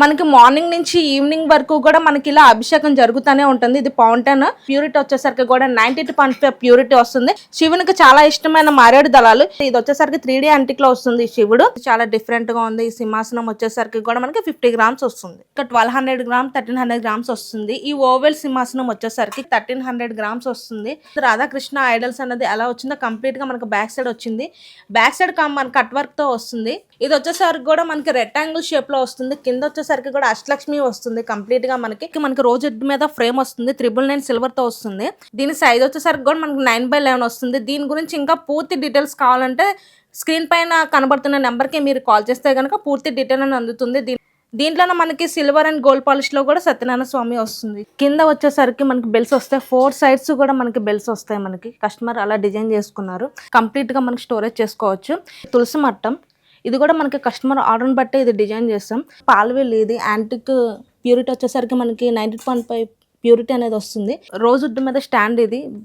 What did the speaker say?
మనకి మార్నింగ్ నుంచి ఈవినింగ్ వరకు కూడా మనకి ఇలా అభిషేకం జరుగుతూనే ఉంటుంది. ఇది పౌంటైన్ ప్యూరిటీ వచ్చేసరికి కూడా ninety two point five purity వస్తుంది. శివునికి చాలా ఇష్టమైన మారేడు దళాలు. ఇది వచ్చేసరికి త్రీ డి అంటిక్లో వస్తుంది శివుడు. చాలా డిఫరెంట్గా ఉంది. ఈ సింహాసనం వచ్చేసరికి కూడా మనకి ఫిఫ్టీ గ్రామ్స్ వస్తుంది. ఇక్కడ twelve hundred gram thirteen hundred grams వస్తుంది. ఈ ఓవెల్ సింహాసనం వచ్చేసరికి థర్టీన్ హండ్రెడ్ గ్రామ్స్ వస్తుంది. రాధాకృష్ణ ఐడల్స్ అనేది ఎలా వచ్చిందో కంప్లీట్గా మనకి బ్యాక్ సైడ్ వచ్చింది. బ్యాక్ సైడ్ మన కట్ వర్క్తో వస్తుంది. ఇది వచ్చేసరికి కూడా మనకి రెక్టాంగిల్ షేప్లో వస్తుంది. కింద వచ్చేసరికి కూడా అష్టలక్ష్మి వస్తుంది. కంప్లీట్గా మనకి మనకి రోజు మీద ఫ్రేమ్ వస్తుంది. త్రిబుల్ నైన్ సిల్వర్తో వస్తుంది. దీని సైజ్ వచ్చేసరికి కూడా మనకి నైన్ బై లెవెన్ వస్తుంది. దీని గురించి ఇంకా పూర్తి డీటెయిల్స్ కావాలంటే స్క్రీన్ పైన కనబడుతున్న నెంబర్కి మీరు కాల్ చేస్తే కనుక పూర్తి డీటెయిల్ అని అందుతుంది. దీంట్లోనే మనకి సిల్వర్ అండ్ గోల్డ్ పాలిష్లో కూడా సత్యనారాయణ స్వామి వస్తుంది. కింద వచ్చేసరికి మనకి బెల్స్ వస్తాయి. ఫోర్ సైడ్స్ కూడా మనకి బెల్స్ వస్తాయి మనకి. కస్టమర్ అలా డిజైన్ చేసుకున్నారు. కంప్లీట్గా మనకి స్టోరేజ్ చేసుకోవచ్చు. తులసి మట్టం ఇది కూడా మనకి కస్టమర్ ఆర్డర్ని బట్టి ఇది డిజైన్ చేస్తాం. పాల్వెల్ ఇది యాంటిక్ ప్యూరిటీ వచ్చేసరికి మనకి నైన్టీ పాయింట్ ఫైవ్ ప్యూరిటీ అనేది వస్తుంది. రోజు వుడ్ మీద స్టాండ్ ఇది.